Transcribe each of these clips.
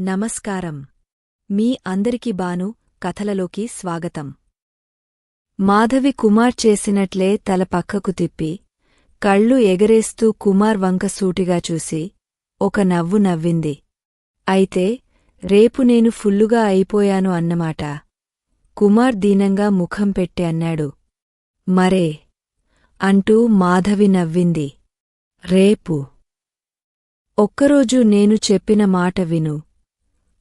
నమస్కారం. మీ అందరికి బాను కథలలోకి స్వాగతం. మాధవి కుమార్ చేసినట్లే తల పక్కకు తిప్పి కళ్ళు ఎగరేస్తూ కుమార్ వంక సూటిగా చూసి ఒక నవ్వు నవ్వింది. అయితే రేపు నేను ఫుల్లుగా అయిపోయాను అన్నమాట. కుమార్ దీనంగా ముఖం పెట్టి అన్నాడు. మరే అంటూ మాధవి నవ్వింది. రేపు. ఒక్కరోజు నేను చెప్పిన మాట విను.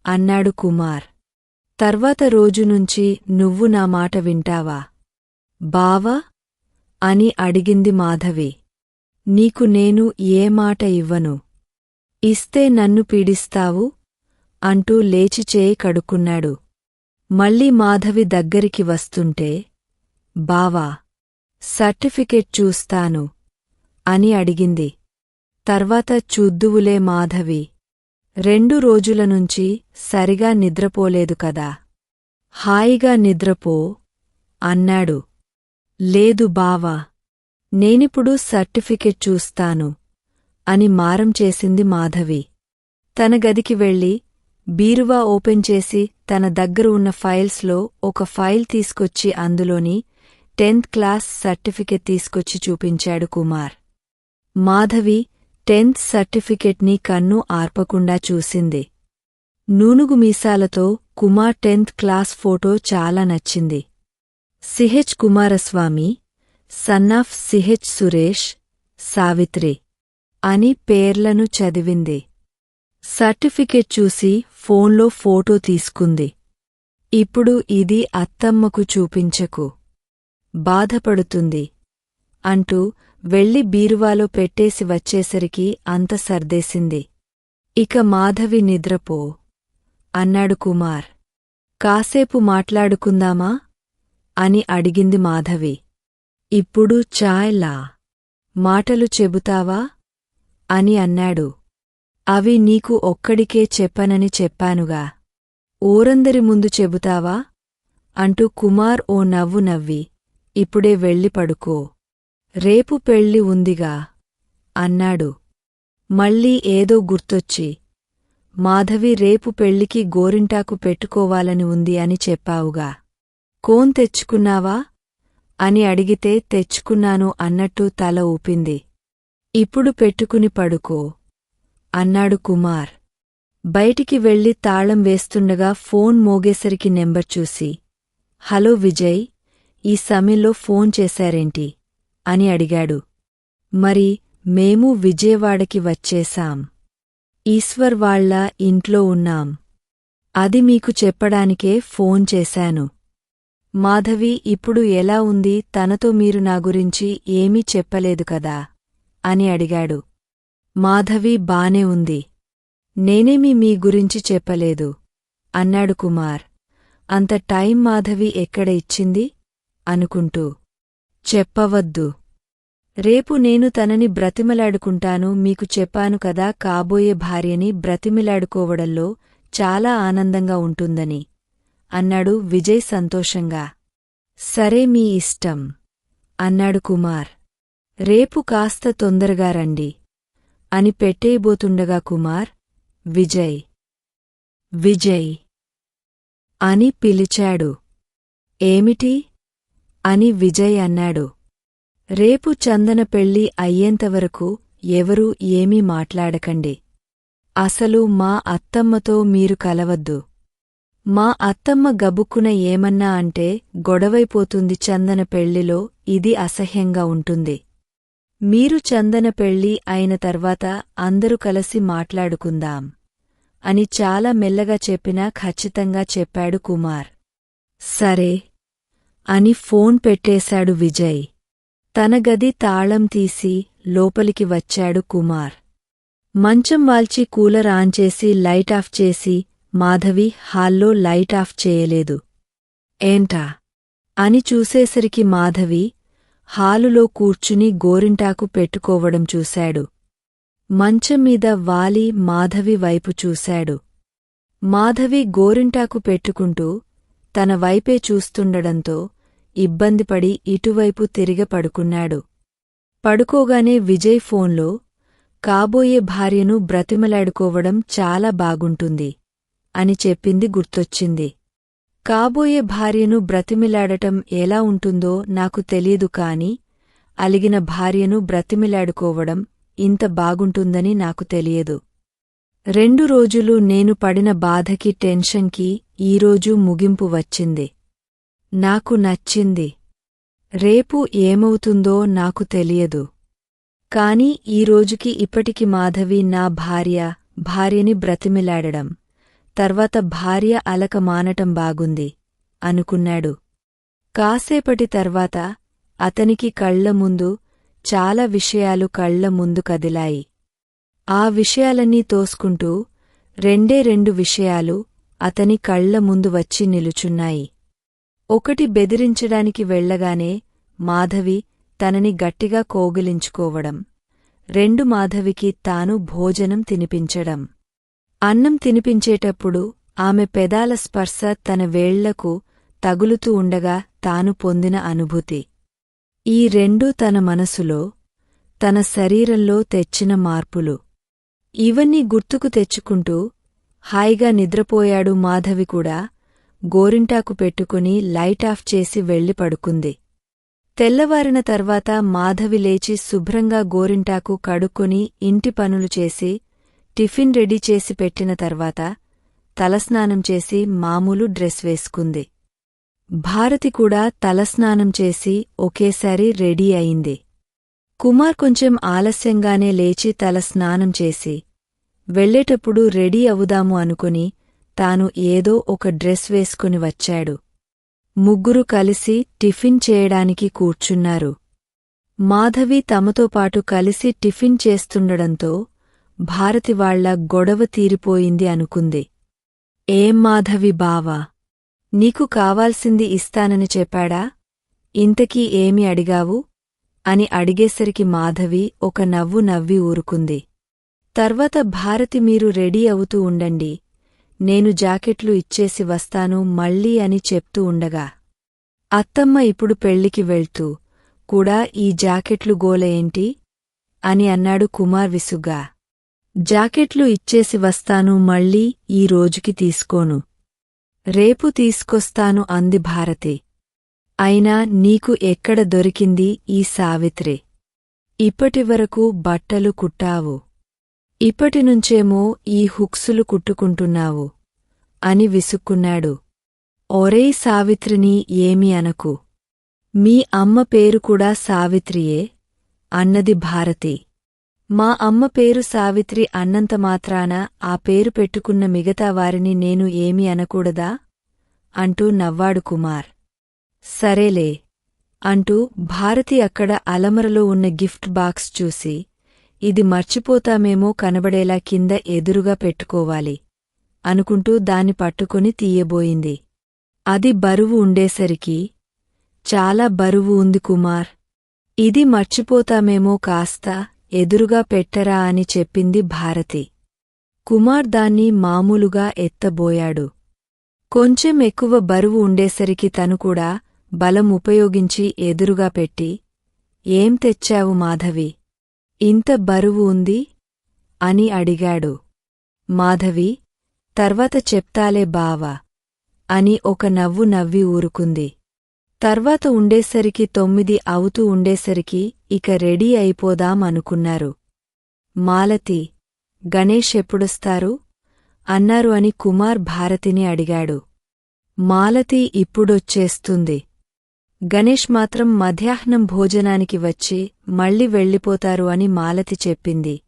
అన్నాడు కుమార్. తర్వాత రోజు నుంచి నువ్వు నా మాట వింటావా? బావా? అని అడిగింది మాధవి. నీకు నేను ఏ మాట ఇవ్వను? ఇస్తే నన్ను పీడిస్తావు? అంటూ లేచి చేయి కడుక్కున్నాడు. మళ్ళీ మాధవి దగ్గరికి వస్తుంటే బావా సర్టిఫికెట్ చూస్తాను అని అడిగింది. తర్వాత చూద్దువులే మాధవి. రెండు రోజుల నుంచి సరిగా నిద్రపోలేదు కదా. హాయిగా నిద్రపో అన్నాడు. లేదు బావా నేనిప్పుడు సర్టిఫికెట్ చూస్తాను అని మారం చేసింది మాధవి. తన గదికి వెళ్ళి బీరువా ఓపెన్ చేసి తన దగ్గర ఉన్న ఫైల్స్లో ఒక ఫైల్ తీసుకొచ్చి అందులోని టెన్త్ క్లాస్ సర్టిఫికెట్ తీసుకొచ్చి చూపించాడు కుమార్. మాధవి టెన్త్ సర్టిఫికెట్ని కన్ను ఆర్పకుండా చూసింది. నూనుగు మీసాలతో కుమార్ టెన్త్ క్లాస్ ఫోటో చాలా నచ్చింది. CH Kumaraswamy son of CH Suresh Savitri అని పేర్లను చదివింది. సర్టిఫికెట్ చూసి ఫోన్లో ఫోటో తీసుకుంది. ఇప్పుడు ఇది అత్తమ్మకు చూపించకు. బాధపడుతుంది అంటూ వెళ్ళి బీరువాలో పెట్టేసి వచ్చేసరికి అంత సర్దేసింది. ఇక మాధవి నిద్రపో అన్నాడు కుమార్. కాసేపు మాట్లాడుకుందామా? అని అడిగింది మాధవి. ఇప్పుడు చాయ్లా మాటలు చెబుతావా? అని అన్నాడు. అవి నీకు ఒక్కడికే చెప్పనని చెప్పానుగా. ఊరందరి ముందు చెబుతావా? అంటూ కుమార్ ఓ నవ్వు నవ్వి ఇప్పుడే వెళ్ళి పడుకో. రేపు పెళ్ళి ఉందిగా అన్నాడు. మళ్ళీ ఏదో గుర్తొచ్చి మాధవి రేపు పెళ్ళికి గోరింటాకు పెట్టుకోవాలని ఉంది అని చెప్పావుగా. కోన్ తెచ్చుకున్నావా? అని అడిగితే తెచ్చుకున్నాను అన్నట్టు తల ఊపింది. ఇప్పుడు పెట్టుకుని పడుకో అన్నాడు కుమార్. బయటికి వెళ్ళి తాళం వేస్తుండగా ఫోన్ మోగేసరికి నెంబర్ చూసి హలో విజయ్ ఈ సమయంలో ఫోన్ చేశారేంటి? అని అడిగాడు. మరి మేము విజయవాడకి వచ్చేశాం. ఈశ్వర్ వాళ్ళ ఇంట్లో ఉన్నాం. అది మీకు చెప్పడానికే ఫోన్ చేశాను. మాధవి ఇప్పుడు ఎలా ఉంది? తనతో మీరు నా గురించి ఏమీ చెప్పలేదు కదా? అని అడిగాడు. మాధవి బానే ఉంది. నేనేమీ మీ గురించి చెప్పలేదు. అన్నాడు కుమార్. అంత టైం మాధవి ఎక్కడ ఇచ్చింది? అనుకుంటూ. చెప్పవద్దు. రేపు నేను తనని బ్రతిమలాడుకుంటాను మీకు చెప్పాను కదా కాబోయే భార్యని బ్రతిమిలాడుకోవడంలో చాలా ఆనందంగా ఉంటుందని. అన్నాడు విజయ్ సంతోషంగా. సరే మీ ఇష్టం అన్నాడు కుమార్. రేపు కాస్త తొందరగా రండి అని పెట్టేయబోతుండగా కుమార్ విజయ్ విజయ్ అని పిలిచాడు. ఏమిటి? అని విజయ్ అన్నాడు. రేపు చందన పెళ్ళి అయ్యేంతవరకు ఎవరూ ఏమీ మాట్లాడకండి. అసలు మా అత్తమ్మతో మీరు కలవద్దు. మా అత్తమ్మ గబుక్కున ఏమన్నా అంటే గొడవైపోతుంది చందన పెళ్ళిలో ఇది అసహ్యంగా ఉంటుంది. మీరు చందన పెళ్ళి అయిన తర్వాత అందరూ కలిసి మాట్లాడుకుందాం అని చాలా మెల్లగా చెప్పినా ఖచ్చితంగా చెప్పాడు కుమార్. సరే అని ఫోన్ పెట్టేశాడు విజయ్. తన గది తాళం తీసి లోపలికి వచ్చాడు కుమార్. మంచం వాల్చి కూలర్ ఆన్ చేసి లైట్ ఆఫ్ చేసి మాధవి హాల్లో లైట్ ఆఫ్ చేయలేదు. ఏంటా? అని చూసేసరికి మాధవి హాలులో కూర్చుని గోరింటాకు పెట్టుకోవడం చూశాడు. మంచం మీద వాలి మాధవి వైపు చూశాడు. మాధవి గోరింటాకు పెట్టుకుంటూ తన వైపే చూస్తుండడంతో ఇబ్బందిపడి ఇటువైపు తిరిగ పడుకున్నాడు. పడుకోగానే విజయ్ ఫోన్లో కాబోయే భార్యను బ్రతిమలాడుకోవడం చాలా బాగుంటుంది అని చెప్పింది గుర్తొచ్చింది. కాబోయే భార్యను బ్రతిమిలాడటం ఎలా ఉంటుందో నాకు తెలియదు కాని అలిగిన భార్యను బ్రతిమిలాడుకోవడం ఇంత బాగుంటుందని నాకు తెలియదు. రెండు రోజులు నేను పడిన బాధకి టెన్షన్కి ఈరోజు ముగింపు వచ్చింది. నాకు నచ్చింది. రేపు ఏమవుతుందో నాకు తెలియదు. కాని ఈ రోజుకి ఇప్పటికి మాధవి నా భార్య భార్యని బ్రతిమిలాడడం తర్వాత భార్య అలక మానటం బాగుంది అనుకున్నాడు. కాసేపటి తర్వాత అతనికి కళ్ళ ముందు చాలా విషయాలు కళ్ళ ముందు కదిలాయి. ఆ విషయాలన్నీ తోసుకుంటూ రెండే రెండు విషయాలు అతని కళ్ళ ముందు వచ్చి నిలుచున్నాయి. ఒకటి బెదిరించడానికి వెళ్ళగానే మాధవి తనని గట్టిగా కోగిలించుకోవడం రెండు మాధవికి తాను భోజనం తినిపించడం. అన్నం తినిపించేటప్పుడు ఆమె పెదాల స్పర్శ తన వేళ్ళకు తగులుతూ ఉండగా తాను పొందిన అనుభూతి. ఈ రెండూ తన మనసులో తన శరీరంలో తెచ్చిన మార్పులు. ఇవన్నీ గుర్తుకు తెచ్చుకుంటూ హాయిగా నిద్రపోయాడు మాధవి కూడా గోరింటాకు పెట్టుకుని లైట్ ఆఫ్ చేసి వెళ్ళి పడుకుంది. తెల్లవారిన తర్వాత మాధవి లేచి శుభ్రంగా గోరింటాకు కడుక్కుని ఇంటి పనులు చేసి టిఫిన్ రెడీ చేసి పెట్టిన తర్వాత తలస్నానం చేసి మామూలు డ్రెస్ వేసుకుంది. భారతి కూడా తలస్నానం చేసి ఒకేసారి రెడీ అయింది. కుమార్ కొంచెం ఆలస్యంగానే లేచి తలస్నానం చేసి వెళ్ళేటప్పుడు రెడీ అవుదాము అనుకుని తాను ఏదో ఒక డ్రెస్ వేసుకుని వచ్చాడు. ముగ్గురు కలిసి టిఫిన్ చేయడానికి కూర్చున్నారు. మాధవి తమతో పాటు కలిసి టిఫిన్ చేస్తుండడంతో భారతివాళ్ళ గొడవ తీరిపోయింది అనుకుంది. ఏం మాధవి బావా నీకు కావాల్సింది ఇస్తానని చెప్పాడా? ఇంతకీ ఏమి అడిగావు? అని అడిగేసరికి మాధవి ఒక నవ్వు నవ్వి ఊరుకుంది. తర్వాత భారతి మీరు రెడీ అవుతూ ఉండండి నేను జాకెట్లు ఇచ్చేసి వస్తాను మళ్ళీ అని చెప్తూ ఉండగా. అత్తమ్మ ఇప్పుడు పెళ్ళికి వెళ్తూ కూడా ఈ జాకెట్లు గోల ఏంటి? అని అన్నాడు కుమార్ విసుగ్గా. జాకెట్లు ఇచ్చేసి వస్తాను మళ్ళీ ఈ రోజుకి తీసుకోను. రేపు తీసుకొస్తాను అంది భారతి. అయినా నీకు ఎక్కడ దొరికింది ఈ సావిత్రి? ఇప్పటివరకు బట్టలు కుట్టావు. ఇప్పటినుంచేమో ఈ హుక్సులు కుట్టుకుంటున్నావు అని విసుక్కున్నాడు. ఒరేయ్ సావిత్రిని ఏమి అనకు. మీ అమ్మ పేరు కూడా సావిత్రియే అన్నది భారతి. మా అమ్మ పేరు సావిత్రి అన్నంత మాత్రాన ఆ పేరు పెట్టుకున్న మిగతా వారిని నేను ఏమి అనకూడదా? అంటూ నవ్వాడు కుమార్. సరేలే అంటూ భారతి అక్కడ అలమరలో ఉన్న గిఫ్ట్ బాక్స్ చూసి ఇది మర్చిపోతామేమో కనబడేలా కింద ఎదురుగా పెట్టుకోవాలి అనుకుంటూ దాన్ని పట్టుకుని తీయబోయింది. అది బరువు ఉండేసరికి చాలా బరువు ఉంది కుమార్. ఇది మర్చిపోతామేమో కాస్త ఎదురుగా పెట్టరా అని చెప్పింది భారతి. కుమార్ దాన్ని మామూలుగా ఎత్తబోయాడు. కొంచెం ఎక్కువ బరువు ఉండేసరికి తను కూడా బలం ఉపయోగించి ఎదురుగా పెట్టి ఏం తెచ్చావు మాధవి? ఇంత బరువు ఉంది? అని అడిగాడు. మాధవి తర్వాత చెప్తాలే బావా అని ఒక నవ్వు నవ్వి ఊరుకుంది. తర్వాత ఉండేసరికి తొమ్మిది అవుతూ ఉండేసరికి ఇక రెడీ అయిపోదాం అనుకున్నారు. మాలతి గణేష్ ఎప్పుడొస్తారు? అన్నారు అని కుమార్ భారతిని అడిగాడు. మాలతి ఇప్పుడొచ్చేస్తుంది. గణేష్ మాత్రం మధ్యాహ్నం భోజనానికి వచ్చి మళ్ళీ వెళ్ళిపోతారు అని మాలతి చెప్పింది.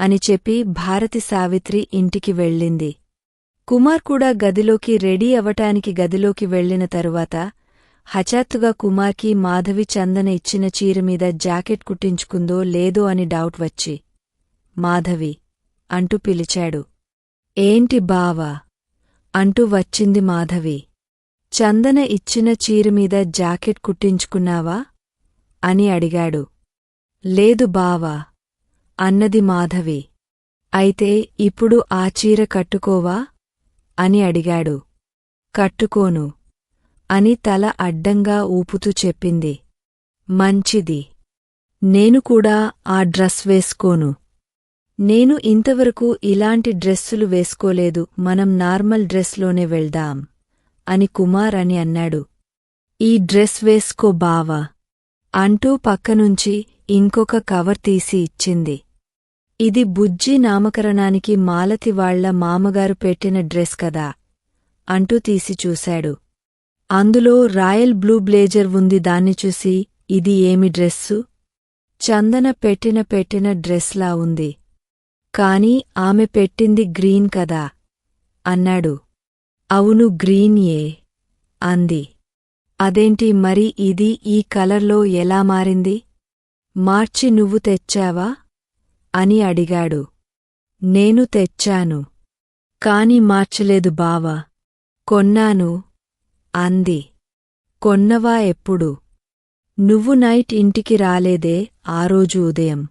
అని చెప్పి భారతి సావిత్రి ఇంటికి వెళ్ళింది. కుమార్ కూడా గదిలోకి రెడీ అవటానికి గదిలోకి వెళ్ళిన తరువాత హఠాత్తుగా కుమార్కి మాధవి చందన ఇచ్చిన చీరమీద జాకెట్ కుట్టించుకుందో లేదో అని డౌట్ వచ్చి మాధవి అంటూ పిలిచాడు. ఏంటి బావా అంటూ వచ్చింది మాధవి. చందన ఇచ్చిన చీరమీద జాకెట్ కుట్టించుకున్నావా? అని అడిగాడు. లేదు బావా అన్నది మాధవి. అయితే ఇప్పుడు ఆ చీర కట్టుకోవా? అని అడిగాడు. కట్టుకోను అని తల అడ్డంగా ఊపుతూ చెప్పింది. మంచిది. నేను కూడా ఆ డ్రెస్ వేసుకోను. నేను ఇంతవరకు ఇలాంటి డ్రెస్సులు వేసుకోలేదు మనం నార్మల్ డ్రెస్లోనే వెళ్దాం. అని కుమార్ అని అన్నాడు. ఈ డ్రెస్ వేసుకో బావా అంటూ పక్కనుంచి ఇంకొక కవర్ తీసి ఇచ్చింది. ఇది బుజ్జి నామకరణానికి మాలతి వాళ్ళ మామగారు పెట్టిన డ్రెస్ కదా అంటూ తీసి చూశాడు. అందులో రాయల్ బ్లూ బ్లేజర్ ఉంది దాన్ని చూసి ఇది ఏమి డ్రెస్సు? చందన పెట్టిన పెట్టిన డ్రెస్లా ఉంది. కాని ఆమె పెట్టింది గ్రీన్ కదా అన్నాడు. అవును గ్రీన్ ఏ అంది. అదేంటి మరి ఇది ఈ కలర్లో ఎలా మారింది? మార్చి నువ్వు తెచ్చావా? అని అడిగాడు. నేను తెచ్చాను. కాని మార్చలేదు బావా. కొన్నాను అంది. కొన్నవా ఎప్పుడు? నువ్వు నైట్ ఇంటికి రాలేదే ఆ రోజు ఉదయం.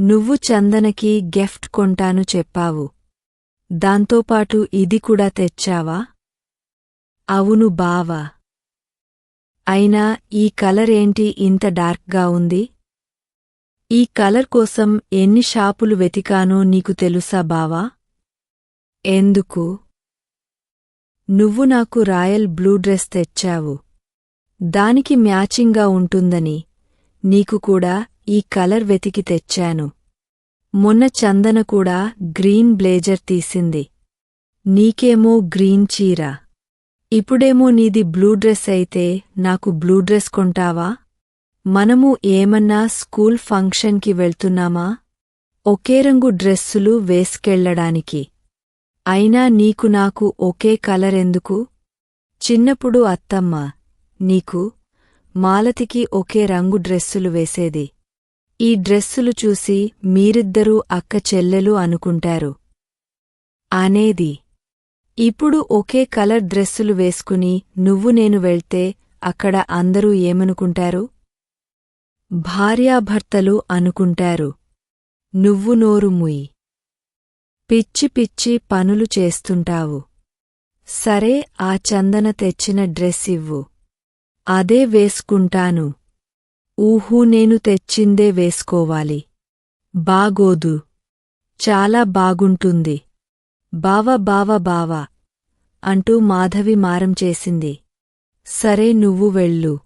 నువ్వు చందనకి గెఫ్ట్ కొంటాను చెప్పావు. దాంతోపాటు ఇది కూడా తెచ్చావా? అవును బావా. అయినా ఈ కలర్ ఏంటి ఇంత డార్క్గా ఉంది? ఈ కలర్ కోసం ఎన్ని షాపులు వెతికానో నీకు తెలుసా బావా? ఎందుకు? నువ్వు నాకు రాయల్ బ్లూ డ్రెస్ తెచ్చావు. దానికి మ్యాచింగ్గా ఉంటుందని నీకు కూడా ఈ కలర్ వెతికి తెచ్చాను. మొన్న చందన కూడా గ్రీన్ బ్లేజర్ తీసింది. నీకేమో గ్రీన్ చీర. ఇప్పుడేమో నీది బ్లూ డ్రెస్ అయితే నాకు బ్లూ డ్రెస్ కొంటావా? మనము ఏమన్నా స్కూల్ ఫంక్షన్కి వెళ్తున్నామా? ఒకే రంగు డ్రెస్సులు వేసుకెళ్ళడానికి అయినా నీకు నాకు ఒకే కలర్ ఎందుకు? చిన్నప్పుడు అత్తమ్మ నీకు మాలతికి ఒకే రంగు డ్రెస్సులు వేసేది. ఈ డ్రెస్సులు చూసి మీరిద్దరూ అక్క చెల్లెలు అనుకుంటారు. అనేది ఇప్పుడు ఒకే కలర్ డ్రెస్సులు వేసుకుని నువ్వు నేను వెళ్తే అక్కడ అందరూ ఏమనుకుంటారు? భార్యాభర్తలు అనుకుంటారు. నువ్వు నోరు ముయ్. పిచ్చి పిచ్చి పనులు చేస్తుంటావు. సరే ఆ చందన తెచ్చిన డ్రెస్ ఇవ్వు. అదే వేసుకుంటాను. ఊహూ నేను తెచ్చిందే వేసుకోవాలి. బాగోదు. చాలా బాగుంటుంది. బావ బావ బావ అంటూ మాధవి మారం చేసింది. సరే నువ్వు వెళ్ళు.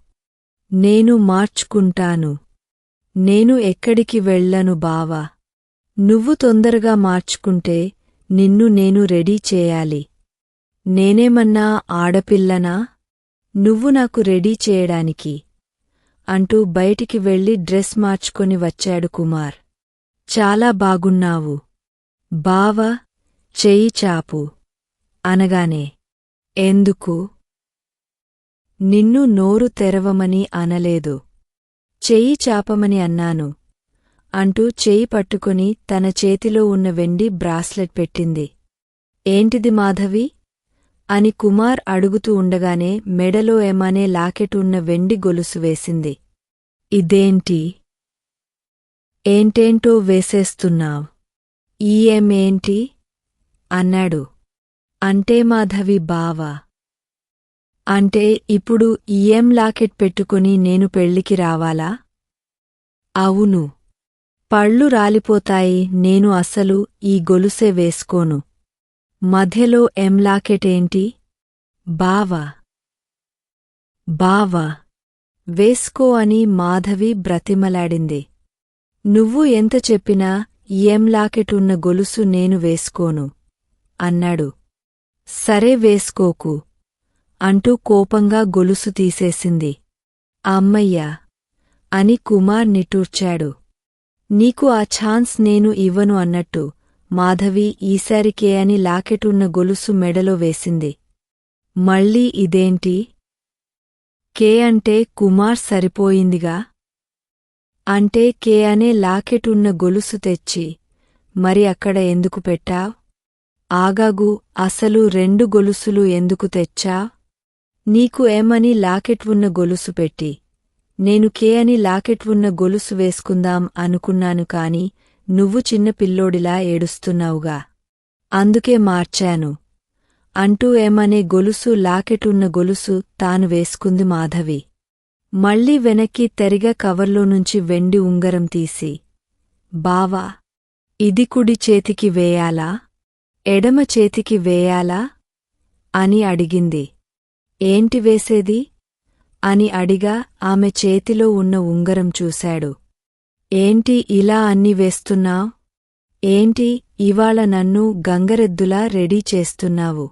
నేను మార్చుకుంటాను. నేను ఎక్కడికి వెళ్ళను బావా. నువ్వు తొందరగా మార్చుకుంటే నిన్ను నేను రెడీ చేయాలి. నేనేమన్నా ఆడపిల్లనా? నువ్వు నాకు రెడీ చేయడానికి. అంటూ బయటికి వెళ్ళి డ్రెస్ మార్చుకొని వచ్చాడు కుమార్. చాలా బాగున్నావు. బావ చెయ్యి చాపు అనగానే ఎందుకు? నిన్ను నోరు తెరవమని అనలేదు. చెయ్యి చాపమని అన్నాను అంటూ చెయ్యి పట్టుకుని తన చేతిలో ఉన్న వెండి బ్రాస్లెట్ పెట్టింది. ఏంటిది మాధవి? అని కుమార్ అడుగుతూ ఉండగానే మెడలో ఏమనే లాకెట్ ఉన్న వెండి గొలుసు వేసింది. ఇదేంటి? ఏంటేంటో వేసేస్తున్నావ్? ఈఎమేంటి అన్నాడు. అంటే మాధవి బావా. అంటే ఇప్పుడు ఈఎం లాకెట్ పెట్టుకుని నేను పెళ్ళికి రావాలా? అవును. పళ్ళు రాలిపోతాయి నేను అసలు ఈ గొలుసే వేసుకోను. మధ్యలో ఎం లాకెటేంటి బావా. బావా. వేసుకో అని మాధవి బ్రతిమలాడింది. నువ్వు ఎంత చెప్పినా ఏం లాకెటున్న గొలుసు నేను వేసుకోను అన్నాడు. సరే వేసుకోకు అంటూ కోపంగా గొలుసు తీసేసింది. అమ్మయ్యా అని కుమార్ నిట్టూర్చాడు. నీకు ఆ ఛాన్స్ నేను ఇవ్వను అన్నట్టు మాధవి ఈసారికే అని లాకెటున్న గొలుసు మెడలో వేసింది. మళ్ళీ ఇదేంటి? కే అంటే కుమార్ సరిపోయిందిగా? అంటే కే అనే లాకెటున్న గొలుసు తెచ్చి మరి అక్కడ ఎందుకు పెట్టావ్? ఆగాగు అసలు రెండు గొలుసులు ఎందుకు తెచ్చా? నీకు ఏమని లాకెట్ ఉన్న గొలుసు పెట్టి నేను కే అని లాకెట్ ఉన్న గొలుసు వేసుకుందాం అనుకున్నాను కాని నువ్వు చిన్న పిల్లోడిలా ఏడుస్తున్నావుగా. అందుకే మార్చాను. అంటూ ఏమనే గొలుసు లాకెటున్న గొలుసు తాను వేసుకుంది మాధవి. మళ్ళీ వెనక్కి తెరిగ కవర్లో నుంచి వెండి ఉంగరం తీసి బావా ఇది కుడి చేతికి వేయాలా? ఎడమ చేతికి వేయాలా? అని అడిగింది. ఏంటి వేసేది? అని అడిగా ఆమె చేతిలో ఉన్న ఉంగరం చూశాడు. ఏంటి ఇలా అన్ని వేస్తున్నావ్? ఏంటి ఇవాళ నన్ను గంగరెద్దులా రెడీ చేస్తున్నావు?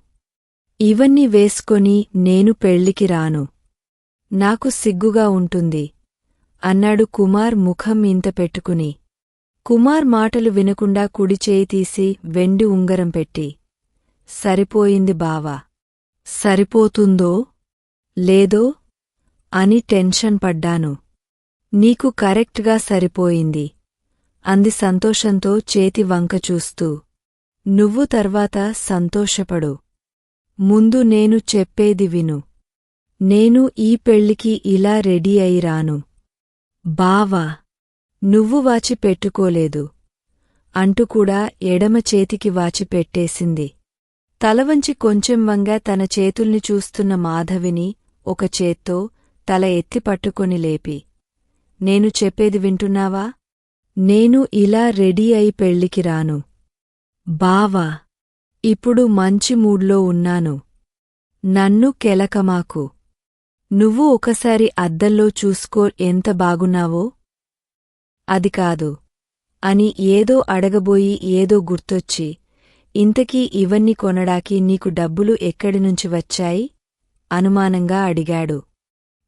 ఇవన్నీ వేసుకొని నేను పెళ్ళికి రాను. నాకు సిగ్గుగా ఉంటుంది. అన్నాడు కుమార్ ముఖం ఇంత పెట్టుకుని. కుమార్ మాటలు వినకుండా కుడిచేయితీసి తీసి వెండి ఉంగరం పెట్టి. సరిపోయింది బావా. సరిపోతుందో? లేదో? అని టెన్షన్ పడ్డాను. నీకు కరెక్ట్గా సరిపోయింది. అంది సంతోషంతో చేతి వంక చూస్తూ. నువ్వు తర్వాత సంతోషపడు. ముందు నేను చెప్పేది విను. నేను ఈ పెళ్ళికి ఇలా రెడీ అయి రాను. బావా నువ్వు వాచి పెట్టుకోలేదు అంటూ కూడా ఎడమ చేతికి వాచి పెట్టేసింది తలవంచి కొంచెం వంగా తన చేతుల్ని చూస్తున్న మాధవిని ఒక చేత్తో తల ఎత్తి పట్టుకొని లేపి. నేను చెప్పేది వింటున్నావా? నేను ఇలా రెడీ అయి పెళ్ళికి రాను. బావా ఇప్పుడు మంచి మూడ్లో ఉన్నాను. నన్ను కెలకమాకు. నువ్వు ఒకసారి అద్దంలో చూసుకో ఎంత బాగున్నావో? అది కాదు. అని ఏదో అడగబోయి ఏదో గుర్తొచ్చి ఇంతకీ ఇవన్నీ కొనడాకి నీకు డబ్బులు ఎక్కడినుంచి వచ్చాయి? అనుమానంగా అడిగాడు.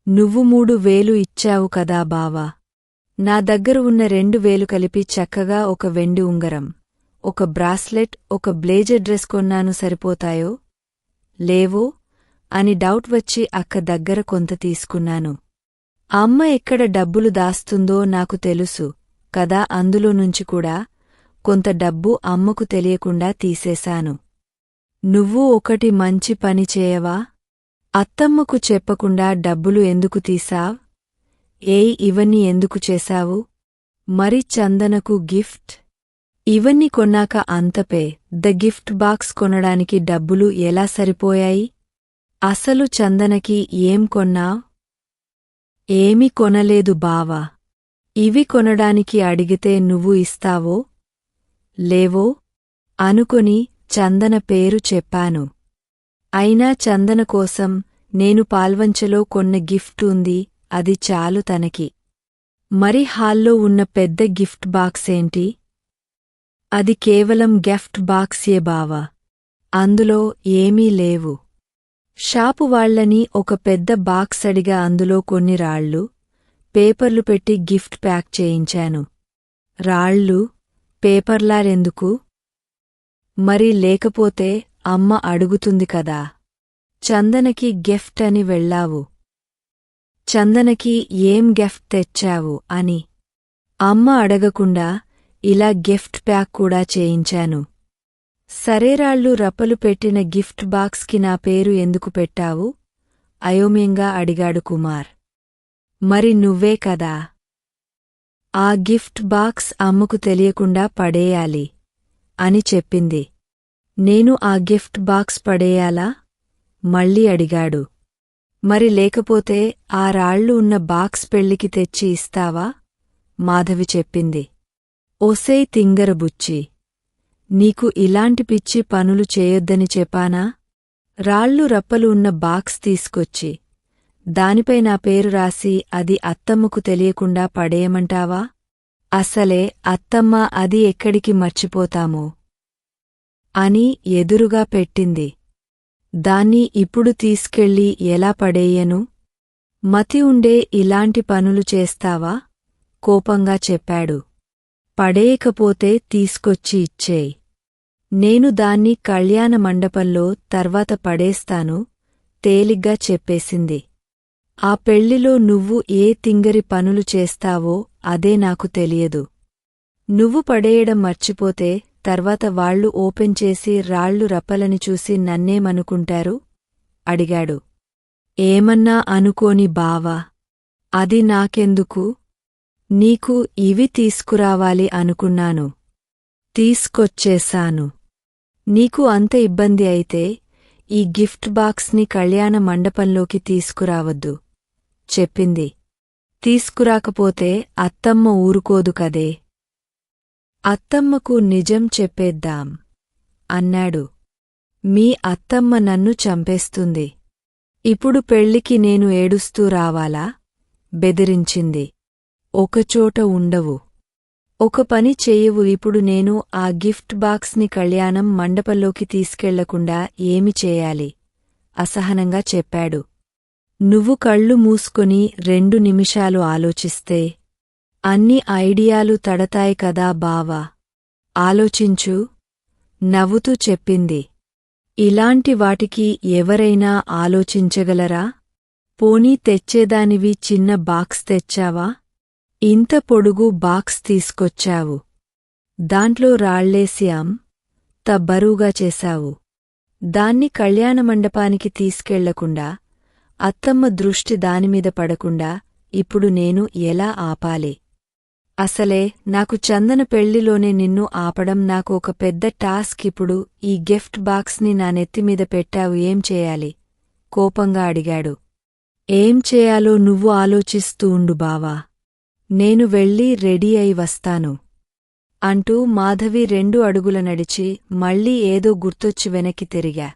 నువ్వు మూడు వేలు ఇచ్చావు కదా బావా. నా దగ్గర ఉన్న రెండు వేలు కలిపి చక్కగా ఒక వెండి ఉంగరం ఒక బ్రాస్లెట్ ఒక బ్లేజర్ డ్రెస్ కొన్నాను సరిపోతాయో? లేవో? అని డౌట్ వచ్చి అక్క దగ్గర కొంత తీసుకున్నాను. అమ్మ ఎక్కడ డబ్బులు దాస్తుందో నాకు తెలుసు కదా అందులో నుంచి కూడా కొంత డబ్బు అమ్మకు తెలియకుండా తీసేశాను. నువ్వు ఒకటి మంచి పని చేయవా? అత్తమ్మకు చెప్పకుండా డబ్బులు ఎందుకు తీసావ్ ఏయ్ ఇవన్నీ ఎందుకు చేశావు? మరి చందనకు గిఫ్ట్? ఇవన్నీ కొన్నాక అంతపే ద గిఫ్ట్ బాక్స్ కొనడానికి డబ్బులు ఎలా సరిపోయాయి? అసలు చందనకి ఏం కొన్నావ్? ఏమీ కొనలేదు బావా. ఇవి కొనడానికి అడిగితే నువ్వు ఇస్తావో? లేవో? అనుకొని చందన పేరు చెప్పాను. అయినా చందన కోసం నేను పాల్వంచలో కొన్న గిఫ్ట్ ఉంది అది చాలు తనకి. మరి హాల్లో ఉన్న పెద్ద గిఫ్ట్ బాక్స్ ఏంటి? అది కేవలం గిఫ్ట్ బాక్సే బావా. అందులో ఏమీ లేవు. షాపు వాళ్ళని ఒక పెద్ద బాక్స్ అడిగా అందులో కొన్ని రాళ్ళు పేపర్లు పెట్టి గిఫ్ట్ ప్యాక్ చేయించాను. రాళ్ళు పేపర్లారెందుకు? మరి లేకపోతే అమ్మ అడుగుతుంది కదా. చందనకి గిఫ్ట్ అని వెళ్ళావు. చందనకి ఏం గిఫ్ట్ తెచ్చావు అని. అమ్మ అడగకుండా ఇలా గిఫ్ట్ ప్యాక్ కూడా చేయించాను. సరేరాళ్ళు రప్పలు పెట్టిన గిఫ్ట్ బాక్స్కి నా పేరు ఎందుకు పెట్టావు? అయోమ్యంగా అడిగాడు కుమార్. మరి నువ్వే కదా. ఆ గిఫ్ట్ బాక్స్ అమ్మకు తెలియకుండా పడేయాలి అని చెప్పింది. నేను ఆ గిఫ్ట్ బాక్స్ పడేయాలా? మళ్ళీ అడిగాడు. మరి లేకపోతే ఆ రాళ్ళు ఉన్న బాక్స్ పెళ్ళికి తెచ్చి ఇస్తావా? మాధవి చెప్పింది. ఒసే తింగరబుచ్చి నీకు ఇలాంటి పిచ్చి పనులు చేయొద్దని చెప్పానా? రాళ్ళు రప్పలు ఉన్న బాక్స్ తీసుకొచ్చి. దానిపై నా పేరు రాసి అది అత్తమ్మకు తెలియకుండా పడేయమంటావా? అసలే అత్తమ్మ అది ఎక్కడికి మర్చిపోతామో? అని ఎదురుగా పెట్టింది. దాన్ని ఇప్పుడు తీసుకెళ్ళి ఎలా పడేయను? మతి ఉండే ఇలాంటి పనులు చేస్తావా? కోపంగా చెప్పాడు. పడేయకపోతే తీసుకొచ్చి ఇచ్చేయ్ నేను దాన్ని కళ్యాణ మండపంలో తర్వాత పడేస్తాను తేలిగ్గా చెప్పేసింది. ఆ పెళ్ళిలో నువ్వు ఏ తింగరి పనులు చేస్తావో అదే నాకు తెలియదు. నువ్వు పడేయడం మర్చిపోతే తర్వాత వాళ్ళు ఓపెన్ చేసి రాళ్ళు రప్పలని చూసి నన్నేమనుకుంటారు? అడిగాడు. ఏమన్నా అనుకోని బావా అది నాకెందుకు? నీకు ఇవి తీసుకురావాలి అనుకున్నాను. తీసుకొచ్చేశాను. నీకు అంత ఇబ్బంది అయితే ఈ గిఫ్ట్ బాక్స్ని కళ్యాణ మండపంలోకి తీసుకురావద్దు చెప్పింది. తీసుకురాకపోతే అత్తమ్మ ఊరుకోదు కదే. అత్తమ్మకు నిజం చెప్పేద్దాం. అన్నాడు. మీ అత్తమ్మ నన్ను చంపేస్తుంది. ఇప్పుడు పెళ్ళికి నేను ఏడుస్తూ రావాలా? బెదిరించింది. ఒకచోట ఉండవు. ఒక పని చేయవు. ఇప్పుడు నేను ఆ గిఫ్ట్ బాక్స్ని కళ్యాణం మండపంలోకి తీసుకెళ్ళకుండా ఏమి చేయాలి? అసహనంగా చెప్పాడు. నువ్వు కళ్ళు మూసుకొని రెండు నిమిషాలు ఆలోచిస్తే అన్ని ఐడియాలు తడతాయి కదా బావా. ఆలోచించు. నవ్వుతూ చెప్పింది. ఇలాంటి వాటికి ఎవరైనా ఆలోచించగలరా? పోనీ తెచ్చేదానివి చిన్న బాక్స్ తెచ్చావా? ఇంత పొడుగు బాక్స్ తీసుకొచ్చావు. దాంట్లో రాళ్ళేసి త బరువుగా చేశావు. దాన్ని కళ్యాణమండపానికి తీసుకెళ్ళకుండా అత్తమ్మ దృష్టి దానిమీద పడకుండా ఇప్పుడు నేను ఎలా ఆపాలి? అసలే నాకు చందన పెళ్ళిలోనే నిన్ను ఆపడం నాకు ఒక పెద్ద టాస్క్ ఇప్పుడు ఈ గిఫ్ట్ బాక్స్ని నా నెత్తిమీద పెట్టావు ఏం చేయాలి? కోపంగా అడిగాడు. ఏం చేయాలో నువ్వు ఆలోచిస్తూ ఉండు బావా. నేను వెళ్ళి రెడీ అయి వస్తాను. అంటూ మాధవి రెండు అడుగుల నడిచి మళ్ళీ ఏదో గుర్తొచ్చి వెనక్కి తిరిగా.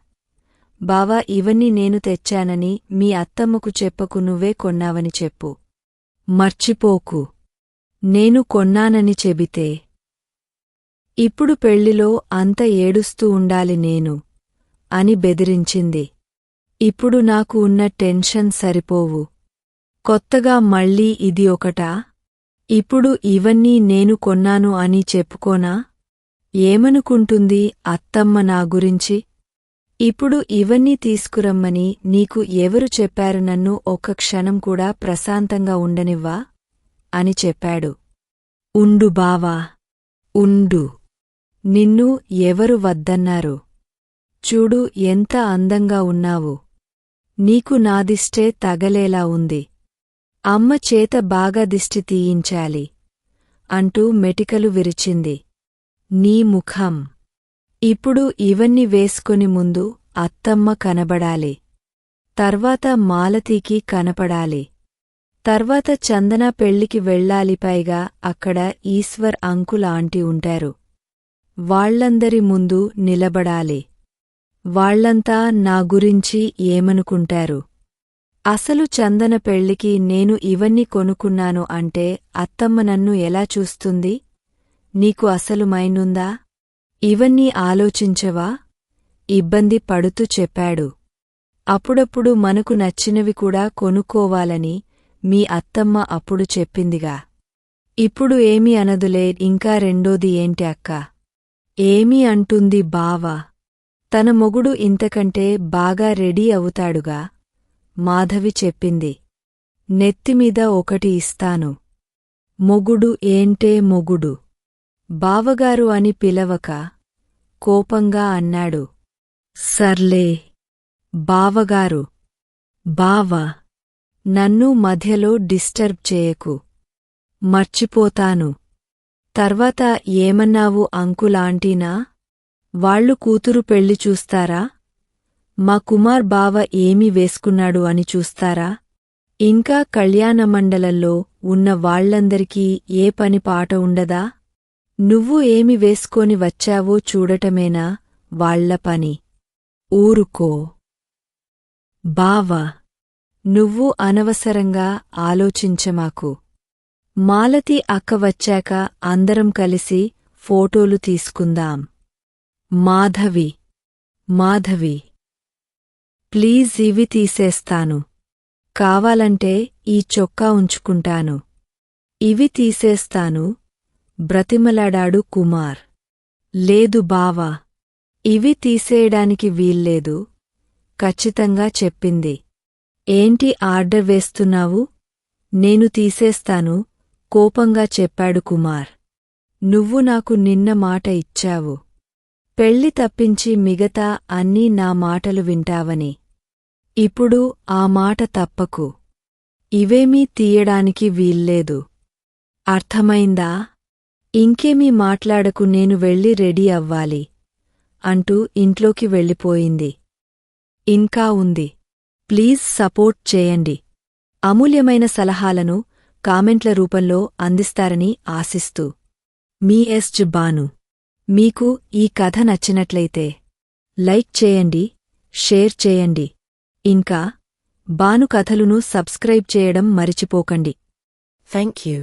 బావా ఇవన్నీ నేను తెచ్చానని మీ అత్తమ్మకు చెప్పకు నువ్వే కొన్నావని చెప్పు. మర్చిపోకు. నేను కొన్నానని చెబితే. ఇప్పుడు పెళ్ళిలో అంత ఏడుస్తూ ఉండాలి నేను అని బెదిరించింది. ఇప్పుడు నాకు ఉన్న టెన్షన్ సరిపోవు. కొత్తగా మళ్ళీ ఇది ఒకటా? ఇప్పుడు ఇవన్నీ నేను కొన్నాను అని చెప్పుకోనా? ఏమనుకుంటుంది అత్తమ్మ నా గురించి? ఇప్పుడు ఇవన్నీ తీసుకురమ్మని నీకు ఎవరు చెప్పారు నన్ను ఒక్క క్షణం కూడా ప్రశాంతంగా ఉండనివ్వా? అని చెప్పాడు. ఉండు బావా ఉండు. నిన్ను ఎవరు వద్దన్నారు? చూడు ఎంత అందంగా ఉన్నావు. నీకు నాదిష్టే తగలేలా ఉంది. అమ్మ చేత బాగా దిష్టి తీయించాలి అంటూ మెటికలు విరిచింది. నీ ముఖం. ఇప్పుడు ఇవన్నీ వేసుకొని ముందు అత్తమ్మ కనబడాలి. తర్వాత మాలతీకి కనపడాలి. తర్వాత చందన పెళ్ళికి వెళ్ళాలి పైగా అక్కడ ఈశ్వర్ అంకుల్ ఆంటీ ఉంటారు. వాళ్ళందరి ముందు నిలబడాలి. వాళ్ళంతా నా గురించి ఏమనుకుంటారు? అసలు చందన పెళ్ళికి నేను ఇవన్నీ కొనుక్కున్నాను అంటే అత్తమ్మ నన్ను ఎలా చూస్తుంది? నీకు అసలు మైనుందా ఇవన్నీ ఆలోచించవా? ఇబ్బంది పడుతూ చెప్పాడు. అప్పుడప్పుడు మనకు నచ్చినవి కూడా కొనుక్కోవాలని మీ అత్తమ్మ అప్పుడు చెప్పిందిగా. ఇప్పుడు ఏమీ అనదులే ఇంకా రెండోది ఏంటి అక్క? ఏమీ అంటుంది బావా. తన మొగుడు ఇంతకంటే బాగా రెడీ అవుతాడుగా మాధవి చెప్పింది. నెత్తిమీద ఒకటి ఇస్తాను. మొగుడు ఏంటే మొగుడు? బావగారు అని పిలవక కోపంగా అన్నాడు. సర్లే బావగారు. బావ. నన్ను మధ్యలో డిస్టర్బ్ చేయకు. మర్చిపోతాను. తర్వాత ఏమన్నావు అంకులాంటీనా? వాళ్ళు కూతురు పెళ్ళి చూస్తారా? మా కుమార్ బావ ఏమి వేసుకున్నాడు అని చూస్తారా? ఇంకా కళ్యాణమండలంలో ఉన్న వాళ్ళందరికీ ఏ పని పాట ఉండదా? నువ్వు ఏమి వేసుకొని వచ్చావో చూడటమేనా వాళ్ళ పని? ఊరుకో. బావా నువ్వు అనవసరంగా ఆలోచించమాకు. మాలతి అక్క వచ్చాక అందరం కలిసి ఫోటోలు తీసుకుందాం. మాధవి. మాధవి. ప్లీజ్ ఇవి తీసేస్తాను. కావాలంటే ఈ చొక్కా ఉంచుకుంటాను. ఇవి తీసేస్తాను. బ్రతిమలాడాడు కుమార్. లేదు బావా. ఇవి తీసేయడానికి వీల్లేదు. ఖచ్చితంగా చెప్పింది. ఏంటి ఆర్డర్ వేస్తున్నావు? నేను తీసేస్తాను కోపంగా చెప్పాడు కుమార్. నువ్వు నాకు నిన్న మాట ఇచ్చావు. పెళ్ళి తప్పించి మిగతా అన్నీ నా మాటలు వింటావని. ఇప్పుడు ఆ మాట తప్పకు. ఇవేమీ తీయడానికి వీల్లేదు. అర్థమైందా? ఇంకేమీ మాట్లాడకు నేను వెళ్ళి రెడీ అవ్వాలి అంటూ ఇంట్లోకి వెళ్ళిపోయింది. ఇంకా ఉంది. ప్లీజ్ సపోర్ట్ చేయండి. అమూల్యమైన సలహాలను కామెంట్ల రూపంలో అందిస్తారని ఆశిస్తూ. మీ ఎస్ జి బాను మీకు ఈ కథ నచ్చినట్లయితే లైక్ చేయండి షేర్ చేయండి. ఇంకా బాను కథలును సబ్స్క్రైబ్ చేయడం మరిచిపోకండి. Thank you